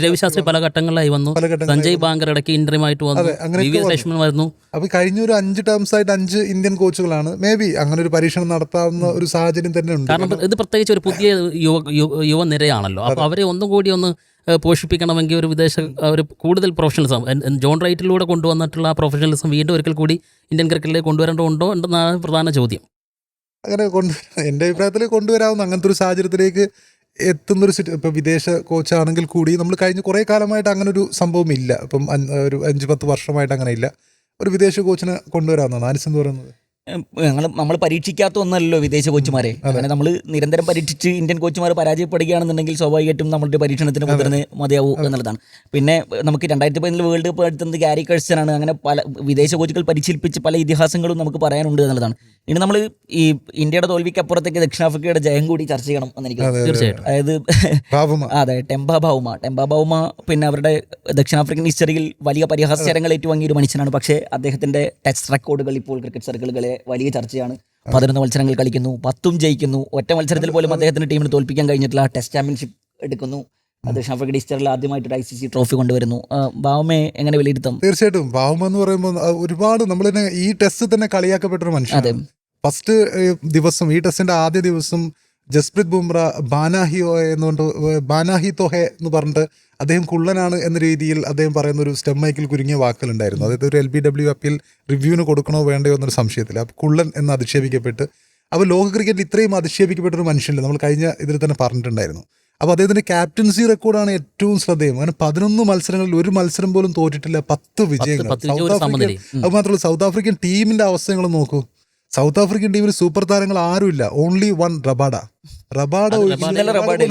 രവിശാസ്ത്രി പല ഘട്ടങ്ങളിലായി വന്നു. സഞ്ജയ് ബാങ്കർ ഇടയ്ക്ക് വന്നു. വി വന്നു. വരുന്നു. അപ്പൊ കഴിഞ്ഞ ഒരു അഞ്ച് ടേംസ് ആയിട്ട് അഞ്ച് ഇന്ത്യൻ കോച്ചുകളാണ്. മേ ബി അങ്ങനെ ഒരു പരീക്ഷണം നടത്താവുന്ന ഒരു സാഹചര്യം തന്നെ ഉണ്ട്. കാരണം ഇത് പ്രത്യേകിച്ച് ഒരു പുതിയ യുവ യുവ- യുവനിരയാണല്ലോ അപ്പൊ അവരെ ഒന്നും കൂടി ഒന്ന് പോഷിപ്പിക്കണമെങ്കിൽ ഒരു വിദേശ ഒരു കൂടുതൽ പ്രൊഫഷണലിസം ജോൺ റൈറ്റിലൂടെ കൊണ്ടുവന്നിട്ടുള്ള ആ പ്രൊഫഷണലിസം വീണ്ടും ഒരിക്കൽ കൂടി ഇന്ത്യൻ ക്രിക്കറ്റിലേക്ക് കൊണ്ടുവരേണ്ടതുണ്ടോ എന്നാണ് പ്രധാന ചോദ്യം. അങ്ങനെ കൊണ്ട് എന്റെ അഭിപ്രായത്തിൽ കൊണ്ടുവരാവുന്ന അങ്ങനത്തെ ഒരു സാഹചര്യത്തിലേക്ക് എത്തുന്നൊരു സിറ്റ് ഇപ്പോൾ വിദേശ കോച്ചാണെങ്കിൽ കൂടി നമ്മൾ കഴിഞ്ഞ കുറേ കാലമായിട്ട് അങ്ങനെ ഒരു സംഭവം ഇല്ല ഇപ്പം ഒരു അഞ്ച് പത്ത് വർഷമായിട്ട് അങ്ങനെ ഇല്ല ഒരു വിദേശ കോച്ചിനെ കൊണ്ടുവരാവുന്നതാണ്. ആനിസ് എന്ന് പറയുന്നത്? ഞങ്ങൾ നമ്മൾ പരീക്ഷിക്കാത്ത ഒന്നല്ലോ വിദേശ കോച്ചുമാരെ. അങ്ങനെ നമ്മൾ നിരന്തരം പരീക്ഷിച്ച് ഇന്ത്യൻ കോച്ചുമാർ പരാജയപ്പെടുകയാണെന്നുണ്ടെങ്കിൽ സ്വാഭാവികമായിട്ടും നമ്മളുടെ പരീക്ഷണത്തിന് മുതിർന്ന് മതിയാവൂ എന്നുള്ളതാണ്. പിന്നെ നമുക്ക് രണ്ടായിരത്തി പതിനൊന്നിൽ വേൾഡ് കപ്പ് എടുത്തത് ഗാരി കഴ്സനാണ്. അങ്ങനെ പല വിദേശ കോച്ചുകൾ പരിശീലിപ്പിച്ച് പല ഇതിഹാസങ്ങളും നമുക്ക് പറയാനുണ്ട് എന്നുള്ളതാണ്. ഇനി നമ്മൾ ഈ ഇന്ത്യയുടെ തോൽവിക്ക് അപ്പുറത്തേക്ക് ദക്ഷിണാഫ്രിക്കയുടെ ജയം കൂടി ചർച്ച ചെയ്യണം എന്ന് എനിക്ക് തീർച്ചയായിട്ടും. അതായത് [laughs] അതെ ടെമ്പ ബൗമ ടെമ്പ ബൗമ പിന്നെ അവരുടെ ദക്ഷിണാഫ്രിക്കൻ ഹിസ്റ്ററിയിൽ വലിയ പരിഹാസ്യരങ്ങൾ ഏറ്റുവാങ്ങിയ ഒരു മനുഷ്യനാണ്. പക്ഷേ അദ്ദേഹത്തിന്റെ ടെസ്റ്റ് റെക്കോർഡുകൾ ഇപ്പോൾ ക്രിക്കറ്റ് സർക്കിളുകളെ വലിയ ചർച്ചയാണ്. പതിനൊന്ന് മത്സരങ്ങൾ കളിക്കുന്നു പത്തും ജയിക്കുന്നു. ഒറ്റ മത്സരത്തിൽ പോലും അദ്ദേഹത്തിന്റെ ടീമിന് തോൽപ്പിക്കാൻ കഴിഞ്ഞിട്ടില്ല. ടെസ്റ്റ് ചാമ്പ്യൻഷിപ്പ് എടുക്കുന്നു. ദക്ഷിണാഫ്രിക്കൻ ഡിസ്റ്ററിൽ ആദ്യമായിട്ട് ഐ സി സി ട്രോഫി കൊണ്ടുവരുന്നു. ആ, എങ്ങനെ വിലയിരുത്തും? തീർച്ചയായിട്ടും. ഭാവമ എന്ന് പറയുമ്പോൾ ഒരുപാട് നമ്മൾ ഈ ടെസ്റ്റ് തന്നെ കളിയാക്കപ്പെട്ട ഒരു അതെ. മനുഷ്യൻ ഫസ്റ്റ് ദിവസം ഈ ടെസ്റ്റിന്റെ ആദ്യ ദിവസം ജസ്പ്രീത് ബുംറ ബാനാഹിയോ എന്ന് എന്നുകൊണ്ട് ബാനാഹി തോഹെ എന്ന് പറഞ്ഞിട്ട് അദ്ദേഹം കുള്ളനാണ് എന്ന രീതിയിൽ അദ്ദേഹം പറയുന്ന ഒരു സ്റ്റെം മൈക്കിൽ കുരുങ്ങിയ വാക്കുകളുണ്ടായിരുന്നു. അതായത് ഒരു എൽ ബി ഡബ്ല്യു അപ്പീൽ റിവ്യൂവിന് കൊടുക്കണോ വേണ്ടയോ എന്നൊരു സംശയത്തിൽ അപ്പോൾ കുള്ളൻ എന്ന് അധിക്ഷേപിക്കപ്പെട്ട് അപ്പോൾ ലോക ക്രിക്കറ്റിൽ ഇത്രയും അധിക്ഷേപിക്കപ്പെട്ട ഒരു മനുഷ്യനില്ല. നമ്മൾ കഴിഞ്ഞ ഇതിൽ തന്നെ പറഞ്ഞിട്ടുണ്ടായിരുന്നു. അപ്പോൾ അദ്ദേഹത്തിന്റെ ക്യാപ്റ്റൻസി റെക്കോർഡാണ് ഏറ്റവും ശ്രദ്ധേയം. അങ്ങനെ പതിനൊന്ന് മത്സരങ്ങളിൽ ഒരു മത്സരം പോലും തോറ്റിട്ടില്ല. പത്ത് വിജയങ്ങൾ. South African. അത് മാത്രമല്ല സൗത്ത് ആഫ്രിക്കൻ ടീമിന്റെ അവസ്ഥകൾ നോക്കൂ. സൗത്ത് ആഫ്രിക്കൻ ടീമിൽ സൂപ്പർ താരങ്ങൾ ആരുമില്ല. ഓൺലി വൺ റബാഡ റബാഡ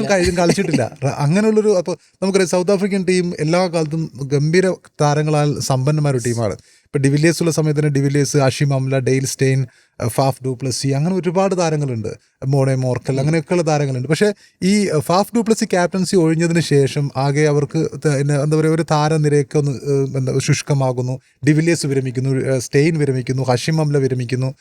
കഴി- കളിച്ചിട്ടില്ല. അങ്ങനെയുള്ളൊരു അപ്പോൾ നമുക്കറിയാം സൗത്ത് ആഫ്രിക്കൻ ടീം എല്ലാ കാലത്തും ഗംഭീര താരങ്ങളാൽ സമ്പന്നമായ ഒരു ടീമാണ്. ഇപ്പോൾ ഡിവിലിയേഴ്സ് ഉള്ള സമയത്ത് തന്നെ de Villiers Hashim Amla Dale Steyn Faf du Plessis അങ്ങനെ ഒരുപാട് താരങ്ങളുണ്ട്. മോണെ മോർക്കൽ അങ്ങനെയൊക്കെയുള്ള താരങ്ങളുണ്ട്. പക്ഷേ ഈ ഫാഫ് ഡൂപ്ലസി ക്യാപ്റ്റൻസി ഒഴിഞ്ഞതിന് ശേഷം ആകെ അവർക്ക് എന്താ പറയുക ഒരു താരനിരയൊക്കെ ഒന്ന് എന്താ ശുഷ്കമാകുന്നു. ഡിവില്ലിയേഴ്സ് വിരമിക്കുന്നു സ്റ്റെയിൻ വിരമിക്കുന്നു ഹഷിം അംല വിരമിക്കുന്നു.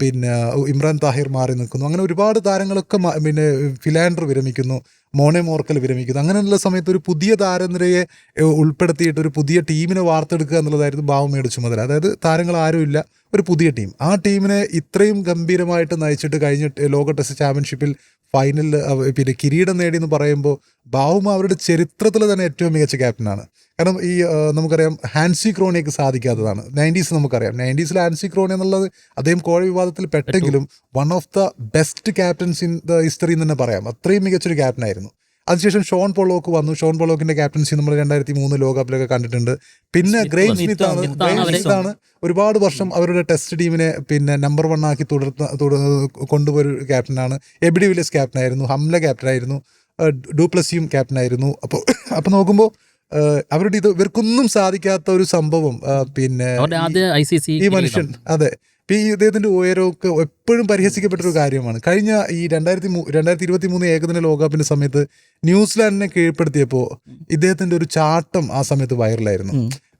പിന്നെ ഇമ്രാൻ താഹിർ മാറി നിൽക്കുന്നു. അങ്ങനെ ഒരുപാട് താരങ്ങളൊക്കെ പിന്നെ ഫിലാൻഡർ വിരമിക്കുന്നു മോണെ മോർക്കൽ വിരമിക്കുന്നു. അങ്ങനെയുള്ള സമയത്ത് ഒരു പുതിയ താരനിരയെ ഉൾപ്പെടുത്തിയിട്ട് ഒരു പുതിയ ടീമിനെ വാർത്തെടുക്കുക എന്നുള്ളതായിരുന്നു ബാവുമയുടെ ചുമതല. അതായത് താരങ്ങൾ ആരുമില്ല ഒരു പുതിയ ടീം. ആ ടീമിനെ ഇത്രയും ഗംഭീരമായിട്ട് നയിച്ചിട്ട് കഴിഞ്ഞ ലോക ടെസ്റ്റ് ചാമ്പ്യൻഷിപ്പിൽ ഫൈനലിൽ പിന്നെ കിരീടം നേടി എന്ന് പറയുമ്പോൾ ബാവുമ അവരുടെ ചരിത്രത്തിൽ തന്നെ ഏറ്റവും മികച്ച ക്യാപ്റ്റനാണ് കാരണം ഈ നമുക്കറിയാം ഹാൻസി ക്രോണിയൊക്കെ സാധിക്കാത്തതാണ്. നയന്റീസ് നമുക്കറിയാം. നയന്റീസിൽ ഹാൻസി ക്രോണി എന്നുള്ളത് അദ്ദേഹം കോഴ വിവാദത്തിൽ പെട്ടെങ്കിലും one of the best captains in the history എന്ന് തന്നെ പറയാം. അത്രയും മികച്ചൊരു ക്യാപ്റ്റനായിരുന്നു അതിനുശേഷം ഷോൺ പൊളോക്ക് വന്നു. ഷോൺ പൊളോക്കിന്റെ ക്യാപ്റ്റൻസി നമ്മൾ രണ്ടായിരത്തി മൂന്ന് ലോകകപ്പിലൊക്കെ കണ്ടിട്ടുണ്ട്. പിന്നെ ഗ്രെയിം. സ്മിത്ത് ആണ് ഗ്രെയിം സ്മിത്ത് ആണ് ഒരുപാട് വർഷം അവരുടെ ടെസ്റ്റ് ടീമിനെ പിന്നെ നമ്പർ വൺ ആക്കി തുടർന്ന് കൊണ്ടുപോയൊരു ക്യാപ്റ്റനാണ്. എബിഡി വില്യസ് ക്യാപ്റ്റനായിരുന്നു. ഹംല ക്യാപ്റ്റനായിരുന്നു. ഡൂപ്ലസിയും ക്യാപ്റ്റനായിരുന്നു. അപ്പോൾ അപ്പോൾ നോക്കുമ്പോൾ അവരുടെ ഇത് ഇവർക്കൊന്നും സാധിക്കാത്ത ഒരു സംഭവം പിന്നെ ഈ മനുഷ്യൻ അതെ. ഇപ്പൊ ഈ ഇദ്ദേഹത്തിന്റെ ഉയരമൊക്കെ എപ്പോഴും പരിഹസിക്കപ്പെട്ടൊരു കാര്യമാണ്. കഴിഞ്ഞ ഈ രണ്ടായിരത്തി മൂ രണ്ടായിരത്തി ഇരുപത്തി മൂന്ന് ഏകദിന ലോകകപ്പിന്റെ സമയത്ത് ന്യൂസിലാൻഡിനെ കീഴ്പ്പെടുത്തിയപ്പോൾ ഇദ്ദേഹത്തിന്റെ ഒരു ചാട്ടം ആ സമയത്ത് വൈറലായിരുന്നു.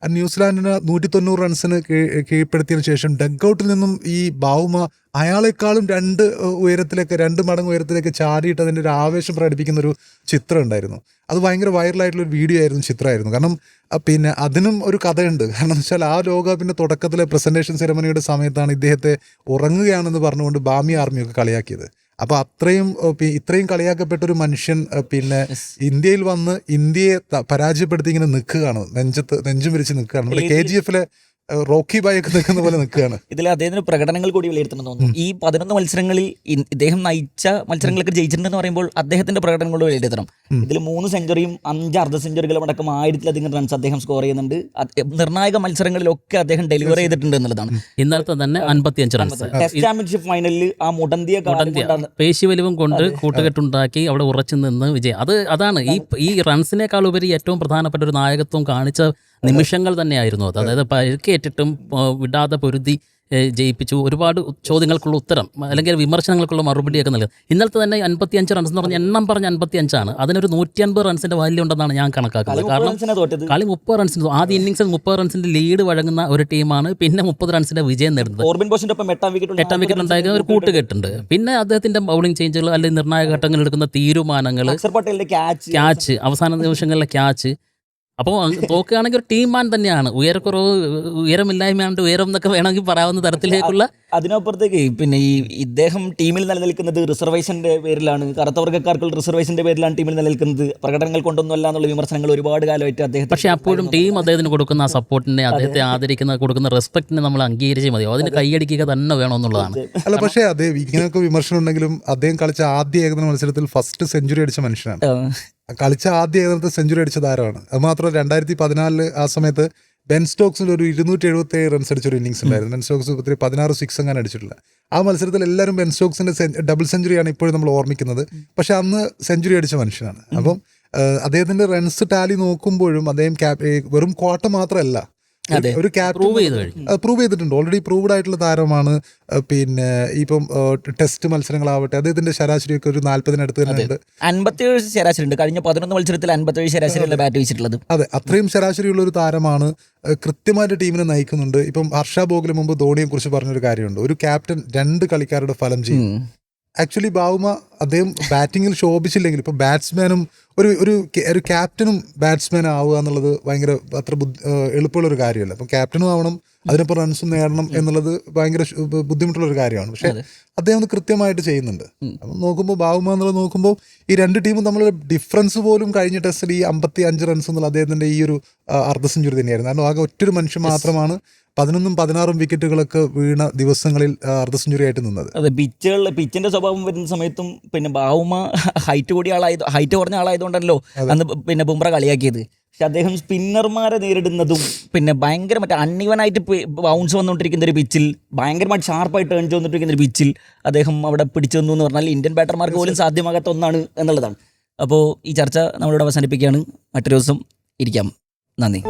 ന്യൂസിലാൻഡിന് നൂറ്റി തൊണ്ണൂറ് റൺസിന് കീഴ്- കീഴ്പ്പെടുത്തിയതിനു ശേഷം ഡഗ്ഔട്ടിൽ നിന്നും ഈ ബാവുമ അയാളെക്കാളും രണ്ട് ഉയരത്തിലേക്ക് രണ്ട് മടങ്ങ് ഉയരത്തിലേക്ക് ചാടിയിട്ട് അതിന്റെ ഒരു ആവേശം പ്രകടിപ്പിക്കുന്ന ഒരു ചിത്രം ഉണ്ടായിരുന്നു. അത് ഭയങ്കര വൈറലായിട്ടുള്ള ഒരു വീഡിയോ ആയിരുന്നു ചിത്രമായിരുന്നു. കാരണം പിന്നെ അതിനും ഒരു കഥയുണ്ട്. കാരണം എന്ന് വെച്ചാൽ ആ ലോകകപ്പിന്റെ തുടക്കത്തിലെ പ്രസന്റേഷൻ സെറമണിയുടെ സമയത്താണ് ഇദ്ദേഹത്തെ ഉറങ്ങുകയാണെന്ന് പറഞ്ഞുകൊണ്ട് ബാമി ആർമിയൊക്കെ കളിയാക്കിയത്. അപ്പൊ അത്രയും ഇത്രയും കളിയാക്കപ്പെട്ട ഒരു മനുഷ്യൻ പിന്നെ ഇന്ത്യയിൽ വന്ന് ഇന്ത്യയെ പരാജയപ്പെടുത്തി ഇങ്ങനെ നിൽക്കുകയാണ് നെഞ്ചത്ത് നെഞ്ചും വിരിച്ച് നിൽക്കുകയാണ്. നമ്മുടെ കെ ജി എഫിലെ റോക്കി ബായ് ഒക്കെ നിൽക്കുന്ന പോലെ നിൽക്കുകയാണ്. ഇതിൽ അദ്ദേഹത്തിന് പ്രകടനങ്ങൾ കൂടി വിലയിരുത്തണം തോന്നുന്നു. ഈ പതിനൊന്ന് മത്സരങ്ങളിൽ ഇ- ഇദ്ദേഹം നയിച്ച മത്സരങ്ങളൊക്കെ ജയിച്ചിട്ടുണ്ടെന്ന് പറയുമ്പോൾ അദ്ദേഹത്തിന്റെ പ്രകടനങ്ങൾ കൂടി വിലയിരുത്തണം. ഇതിൽ മൂന്ന് സെഞ്ചുറിയും അഞ്ച് അർദ്ധ സെഞ്ചുറികളും അടക്കം ആയിരത്തിലധികം റൺസ് അദ്ദേഹം സ്കോർ ചെയ്യുന്നുണ്ട്. അത് നിർണായക മത്സരങ്ങളിലൊക്കെ അദ്ദേഹം ഡെലിവർ ചെയ്തിട്ടുണ്ട് എന്നുള്ളതാണ്. ഇന്നലത്തെ തന്നെ അൻപത്തിയഞ്ച് റൺസ് ടെസ്റ്റ് ചാമ്പ്യൻഷിപ്പ് ഫൈനലിൽ ആ മുടന്തിയ കാലം കൊണ്ടാണ് പേശി വലിവും കൊണ്ട് കൂട്ടുകെട്ടുണ്ടാക്കി അവിടെ ഉറച്ചു നിന്ന് വിജയം. അത് അതാണ് ഈ ഈ റൺസിനേക്കാൾ ഉപരി ഏറ്റവും പ്രധാനപ്പെട്ട ഒരു നായകത്വം കാണിച്ച നിമിഷങ്ങൾ തന്നെയായിരുന്നു അത്. അതായത് പരിക്കേറ്റിട്ടും വിടാതെ പൊരുതി ജയിപ്പിച്ചു. ഒരുപാട് ചോദ്യങ്ങൾക്കുള്ള ഉത്തരം അല്ലെങ്കിൽ വിമർശനങ്ങൾക്കുള്ള മറുപടിയൊക്കെ നൽകുന്നത് ഇന്നലത്തെ തന്നെ അൻപത്തി അഞ്ച് റൺസ് എന്ന് പറഞ്ഞ എണ്ണം പറഞ്ഞ അൻപത്തി അഞ്ചാണ് അതിനൊരു നൂറ്റി അൻപത് റൺസിന്റെ വാല്യൂ ഉണ്ടെന്നാണ് ഞാൻ കണക്കാക്കുന്നത്. കാരണം കളി മുപ്പത് റൺസിന് ആദ്യ ഇന്നിംഗ്സിൽ മുപ്പത് റൺസിന്റെ ലീഡ് വഴങ്ങുന്ന ഒരു ടീമാണ് പിന്നെ മുപ്പത് റൺസിന്റെ വിജയം നേടുന്നത്. എട്ടാം വിക്കറ്റ് ഉണ്ടായിരുന്ന ഉണ്ടായ ഒരു കൂട്ടുകെട്ടുണ്ട്. പിന്നെ അദ്ദേഹത്തിന്റെ ബൗളിംഗ് ചേഞ്ചുകൾ അല്ലെങ്കിൽ നിർണായക ഘട്ടങ്ങളിൽ എടുക്കുന്ന തീരുമാനങ്ങൾ ക്യാച്ച് അവസാന നിമിഷങ്ങളിലെ ക്യാച്ച് അപ്പോൾ തോക്കുകയാണെങ്കിൽ ഒരു ടീം മാൻ തന്നെയാണ്. ഉയരക്കുറവ് ഉയരമില്ലായ്മയാണ്ട് ഉയരം എന്നൊക്കെ വേണമെങ്കിൽ പറയാവുന്ന തരത്തിലേക്കുള്ള അതിനപ്പുറത്തേക്ക് പിന്നെ ഈ ഇദ്ദേഹം ടീമിൽ നിലനിൽക്കുന്നത് റിസർവേഷന്റെ പേരിലാണ്. കറുത്ത വർഗക്കാർക്കുള്ള റിസർവേഷന്റെ പേരിലാണ് ടീമിൽ നിലനിൽക്കുന്നത്. പ്രകടനങ്ങൾ കൊണ്ടൊന്നുമല്ല എന്നുള്ള വിമർശനങ്ങൾ ഒരുപാട് കാലമായിട്ട് അദ്ദേഹത്തെ പക്ഷേ അപ്പോഴും ടീം അദ്ദേഹത്തിന് കൊടുക്കുന്ന ആ സപ്പോർട്ടിനെ അദ്ദേഹത്തെ ആദരിക്കുന്ന കൊടുക്കുന്ന റെസ്പെക്റ്റിനെ നമ്മൾ അംഗീകരിച്ചേ മതിയോ? അതിന് കൈയടിക്കുക തന്നെ വേണമെന്നുള്ളതാണ്. അല്ല പക്ഷേ അതേ ഇങ്ങനെയൊക്കെ വിമർശനം ഉണ്ടെങ്കിലും അദ്ദേഹം കളിച്ച ആദ്യ ഏകദിന മത്സരത്തിൽ ഫസ്റ്റ് സെഞ്ചുറി അടിച്ച മനുഷ്യനാണ്. കളിച്ച ആദ്യ ഏകദിനത്തെ സെഞ്ചുറി അടിച്ച താരമാണ് അത് മാത്രമല്ല രണ്ടായിരത്തി പതിനാലിൽ ആ സമയത്ത് ബെൻ സ്റ്റോക്സിൽ ഒരു ഇരുന്നൂറ്റി എഴുപത്തി ഏഴ് റൺസ് അടിച്ചൊരു ഇന്നിംഗ്സ് ഉണ്ടായിരുന്നു. ബെൻ സ്റ്റോക്സ് ഒത്തിരി പതിനാറ് സിക്സ് അങ്ങനെ അടിച്ചിട്ടില്ല. ആ മത്സരത്തിൽ എല്ലാവരും ബെൻ സ്റ്റോക്സിന്റെ ഡബിൾ സെഞ്ചുറിയാണ് ഇപ്പോഴും നമ്മൾ ഓർമ്മിക്കുന്നത്. പക്ഷെ അന്ന് സെഞ്ചുറി അടിച്ച മനുഷ്യനാണ്. അപ്പം അദ്ദേഹത്തിന്റെ റൺസ് ടാലി നോക്കുമ്പോഴും അദ്ദേഹം വെറും ക്വാട്ട മാത്രമല്ല. ഒരു ക്യാപ്റ്റൻ പ്രൂവ് ചെയ്ത് പ്രൂവ് ചെയ്തിട്ടുണ്ട്. ഓൾറെഡി പ്രൂവ്ഡ് ആയിട്ടുള്ള താരമാണ് പിന്നെ ഇപ്പം ടെസ്റ്റ് മത്സരങ്ങളാവട്ടെ അദ്ദേഹത്തിന്റെ ശരാശരിയൊക്കെ ഒരു നാല്പതിനടുത്ത് തന്നെ ഉണ്ട്. അൻപത്തിയേഴ് ശരാശരി ഉണ്ട് കഴിഞ്ഞ പതിനൊന്ന് മത്സരത്തിൽ അൻപത്തിയേഴ് ശരാശരിയുള്ള ബാറ്റ് വെച്ചിട്ടുള്ളത്? അതെ. അത്രയും ശരാശരിയുള്ള ഒരു താരമാണ് കൃത്യമായിട്ട് ടീമിനെ നയിക്കുന്നുണ്ട്. ഇപ്പം ഹർഷ ബോഗിന് മുമ്പ് ധോണിയെ കുറിച്ച് പറഞ്ഞൊരു കാര്യമുണ്ട്. ഒരു ക്യാപ്റ്റൻ രണ്ട് കളിക്കാരുടെ ഫലം ചെയ്യും. ആക്ച്വലി ബാവുമ അദ്ദേഹം ബാറ്റിങ്ങിൽ ശോഭിച്ചില്ലെങ്കിൽ ഇപ്പോൾ ബാറ്റ്സ്മാനും ഒരു ഒരു ഒരു ക്യാപ്റ്റനും ബാറ്റ്സ്മാൻ ആവുക എന്നുള്ളത് ഭയങ്കര അത്ര ബുദ്ധി- എളുപ്പമുള്ളൊരു കാര്യമല്ല. അപ്പം ക്യാപ്റ്റനും ആവണം അതിനൊപ്പം റൺസും നേടണം എന്നുള്ളത് ഭയങ്കര ബുദ്ധിമുട്ടുള്ള ഒരു കാര്യമാണ്. പക്ഷെ. അദ്ദേഹം അത് കൃത്യമായിട്ട് ചെയ്യുന്നുണ്ട്. അപ്പം നോക്കുമ്പോൾ ബാവുമ എന്നുള്ളത് നോക്കുമ്പോൾ ഈ രണ്ട് ടീമും തമ്മിലുള്ള ഡിഫറൻസ് പോലും കഴിഞ്ഞ ടെസ്റ്റിൽ ഈ അമ്പത്തി അഞ്ച് റൺസ് എന്നുള്ള അദ്ദേഹത്തിന്റെ ഈ ഒരു അർദ്ധ സെഞ്ചുറി തന്നെയായിരുന്നു. കാരണം ആകെ ഒറ്റൊരു മനുഷ്യൻ മാത്രമാണ് പതിനൊന്നും പതിനാറും വിക്കറ്റുകളൊക്കെ വീണ ദിവസങ്ങളിൽ അർദ്ധ സെഞ്ചുറി ആയിട്ട് നിന്നത്. അതെ പിച്ചുകളിൽ പിച്ചിന്റെ സ്വഭാവം വരുന്ന സമയത്തും പിന്നെ ബാവുമ ഹൈറ്റ് കൂടിയ ആളായത് ഹൈറ്റ് കുറഞ്ഞ ആളായതുകൊണ്ടല്ലോ അന്ന് പിന്നെ ബുംറ കളിയാക്കിയത്. പക്ഷെ അദ്ദേഹം സ്പിന്നർമാരെ നേരിടുന്നതും പിന്നെ ഭയങ്കര മറ്റേ അണ്ണിവനായിട്ട് ബൗൺസ് വന്നുകൊണ്ടിരിക്കുന്ന ഒരു പിച്ചിൽ ഭയങ്കരമായിട്ട് ഷാർപ്പായിട്ട് ടേൺ ചെയ്തുകൊണ്ടിരിക്കുന്ന ഒരു പിച്ചിൽ അദ്ദേഹം അവിടെ പിടിച്ചു തന്നു എന്ന് പറഞ്ഞാൽ ഇന്ത്യൻ ബാറ്റർമാർക്ക് പോലും സാധ്യമാകാത്ത ഒന്നാണ് എന്നുള്ളതാണ്. അപ്പോൾ ഈ ചർച്ച നമ്മളിവിടെ അവസാനിപ്പിക്കുകയാണ്. മറ്റൊരു ദിവസം ഇരിക്കാം. നന്ദി.